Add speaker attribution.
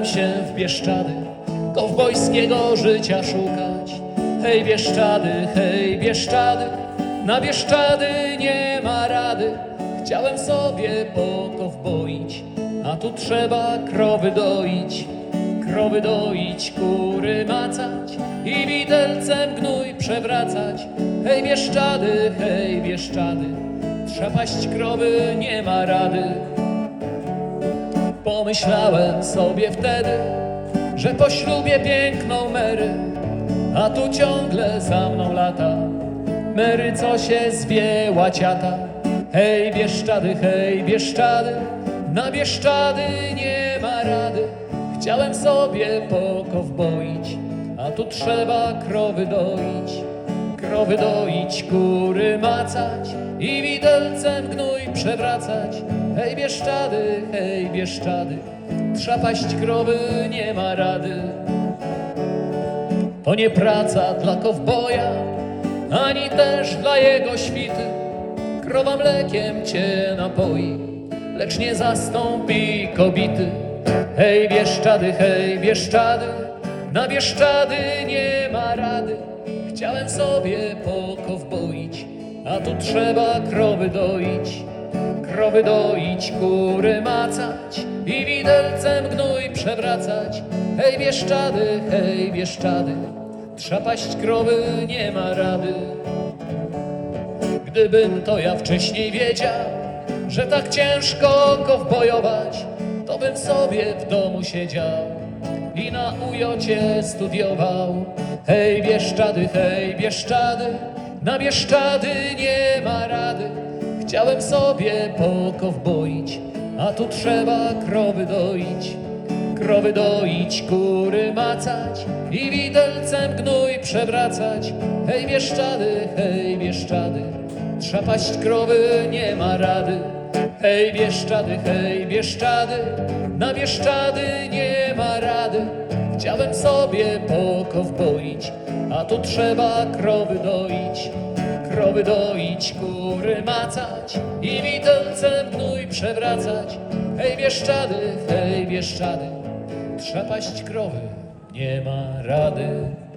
Speaker 1: Wybrałem się w Bieszczady, kowbojskiego życia szukać. Hej Bieszczady, hej Bieszczady, na Bieszczady nie ma rady. Chciałem sobie pokowboić, a tu trzeba krowy doić. Krowy doić, kury macać i widelcem gnój przewracać. Hej Bieszczady, hej Bieszczady, trzapaść krowy nie ma rady. Pomyślałem sobie wtedy, że po ślubie piękną Mary, a tu ciągle za mną lata. Mary, co się zwięła ciata. Hej Bieszczady, hej Bieszczady, na Bieszczady nie ma rady. Chciałem sobie pokowboić, a tu trzeba krowy doić. Krowy doić, kury macać i widelcem gnój przewracać. Hej Bieszczady, hej Bieszczady, trzapaść krowy nie ma rady. To nie praca dla kowboja, ani też dla jego świty. Krowa mlekiem cię napoi, lecz nie zastąpi kobity. Hej Bieszczady, hej Bieszczady, na Bieszczady nie ma rady. Chciałem sobie pokowboić, a tu trzeba krowy doić. Krowy doić, kury macać i widelcem gnój przewracać. Hej Bieszczady, hej Bieszczady, trzapaść krowy nie ma rady. Gdybym to ja wcześniej wiedział, że tak ciężko kowbojować, to bym sobie w domu siedział i na ujocie studiował. Hej Bieszczady, hej Bieszczady, na Bieszczady nie ma rady. Chciałem sobie pokowboić, a tu trzeba krowy doić. Krowy doić, kury macać i widelcem gnój przewracać. Hej Bieszczady, hej Bieszczady, trzapaść krowy nie ma rady. Hej Bieszczady, hej Bieszczady, na Bieszczady nie ma rady. Chciałem sobie pokowboić, a tu trzeba krowy doić. Krowy doić, kury macać i widelcem gnój przewracać. Hej Bieszczady, hej Bieszczady, trzapaść krowy nie ma rady.